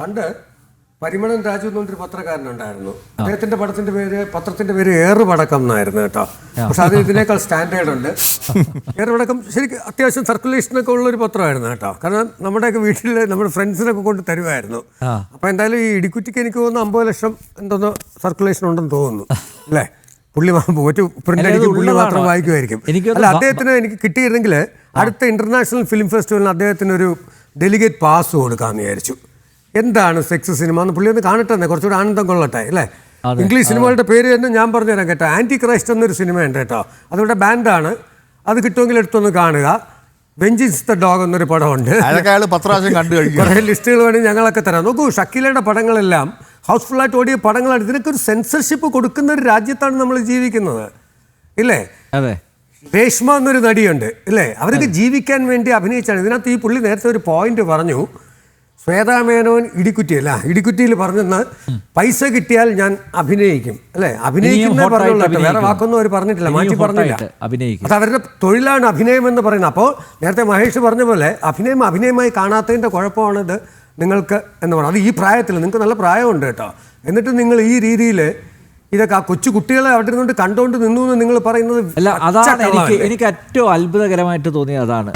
പണ്ട് പരിമണൻ രാജു എന്ന് പറഞ്ഞൊരു പത്രക്കാരനുണ്ടായിരുന്നു അദ്ദേഹത്തിന്റെ പടത്തിന്റെ പേര് പത്രത്തിന്റെ പേര് ഏറുപടക്കം എന്നായിരുന്നു കേട്ടോ. പക്ഷെ അത് ഇതിനേക്കാൾ സ്റ്റാൻഡേർഡ് ഉണ്ട്. ഏറുപടക്കം ശരിക്കും അത്യാവശ്യം സർക്കുലേഷനൊക്കെ ഉള്ള ഒരു പത്രമായിരുന്നു കേട്ടോ. കാരണം നമ്മുടെയൊക്കെ വീട്ടിൽ നമ്മുടെ ഫ്രണ്ട്സിനൊക്കെ കൊണ്ട് തരുമായിരുന്നു. അപ്പൊ എന്തായാലും ഈ ഇടിക്കുറ്റിക്ക് എനിക്ക് തോന്നുന്നു അമ്പത് ലക്ഷം എന്തോന്നോ സർക്കുലേഷൻ ഉണ്ടെന്ന് തോന്നുന്നു. അല്ലേ? പുള്ളി ഒരു പ്രിന്റ് അടിക്കും പുള്ളി മാത്രം വായിക്കുമായിരിക്കും. അല്ല അദ്ദേഹത്തിന് എനിക്ക് കിട്ടിയിരുന്നെങ്കിൽ അടുത്ത ഇന്റർനാഷണൽ ഫിലിം ഫെസ്റ്റിവലിന് അദ്ദേഹത്തിന് ഒരു ഡെലിഗേറ്റ് പാസ് കൊടുക്കാമെന്ന് വിചാരിച്ചു. എന്താണ് സെക്സ് സിനിമ എന്ന് പുള്ളി ഒന്ന് കാണട്ടെ തന്നെ കുറച്ചുകൂടെ ആനന്ദം കൊള്ളട്ടെ അല്ലേ? ഇംഗ്ലീഷ് സിനിമകളുടെ പേര് തന്നെ ഞാൻ പറഞ്ഞുതരാം കേട്ടോ. ആന്റി ക്രൈസ്റ്റ് എന്നൊരു സിനിമയുണ്ട് കേട്ടോ. അതിവിടെ ബാൻഡാണ്. അത് കിട്ടുമെങ്കിൽ എടുത്തൊന്ന് കാണുക. വെഞ്ചിൻസ് ദ ഡോഗ് എന്നൊരു പടമുണ്ട്. അതൊക്കെ അയാൾ പത്ത് കണ്ടു കഴിഞ്ഞു. കുറേ ലിസ്റ്റുകൾ വേണമെങ്കിൽ ഞങ്ങളൊക്കെ തരാം. നോക്കൂ ഷക്കീലയുടെ പടങ്ങളെല്ലാം ഹൗസ്ഫുള്ളായിട്ട് ഓടിയ പടങ്ങളാണ്. ഇതിനൊക്കെ ഒരു സെൻസർഷിപ്പ് കൊടുക്കുന്ന ഒരു രാജ്യത്താണ് നമ്മൾ ജീവിക്കുന്നത്. ഇല്ലേ? അതെ. രേഷ്മ എന്നൊരു നടിയുണ്ട്. ഇല്ലേ? അവർക്ക് ജീവിക്കാൻ വേണ്ടി അഭിനയിച്ചാണ്. ഇതിനകത്ത് ഈ പുള്ളി നേരത്തെ ഒരു പോയിന്റ് പറഞ്ഞു. ശ്വേതാ മേനോൻ ഇടിക്കുറ്റി അല്ല ഇടിക്കുറ്റിയിൽ പറഞ്ഞെന്ന് പൈസ കിട്ടിയാൽ ഞാൻ അഭിനയിക്കും. അല്ലെ? അഭിനയിക്കുന്ന പറഞ്ഞുള്ളൂ. വേറെ വാക്കൊന്നും അവർ പറഞ്ഞിട്ടില്ല. മാറ്റി പറഞ്ഞില്ല. അഭിനയിക്കും. അത് അവരുടെ തൊഴിലാണ് അഭിനയം എന്ന് പറയുന്നത്. അപ്പോൾ നേരത്തെ മഹേഷ് പറഞ്ഞ പോലെ അഭിനയം അഭിനയമായി കാണാത്തതിന്റെ കുഴപ്പമാണിത് നിങ്ങൾക്ക് എന്ന് പറയുന്നത് അത് ഈ പ്രായത്തിൽ നിങ്ങൾക്ക് നല്ല പ്രായമുണ്ട് കേട്ടോ. എന്നിട്ട് നിങ്ങൾ ഈ രീതിയിൽ ഇതൊക്കെ ആ കൊച്ചു കുട്ടികളെ അവിടെ നിന്നുകൊണ്ട് കണ്ടുകൊണ്ട് നിന്നു എന്ന് നിങ്ങൾ പറയുന്നത് അല്ല അതാണ്? എനിക്ക് ഏറ്റവും അത്ഭുതകരമായിട്ട് തോന്നിയത് അതാണ്.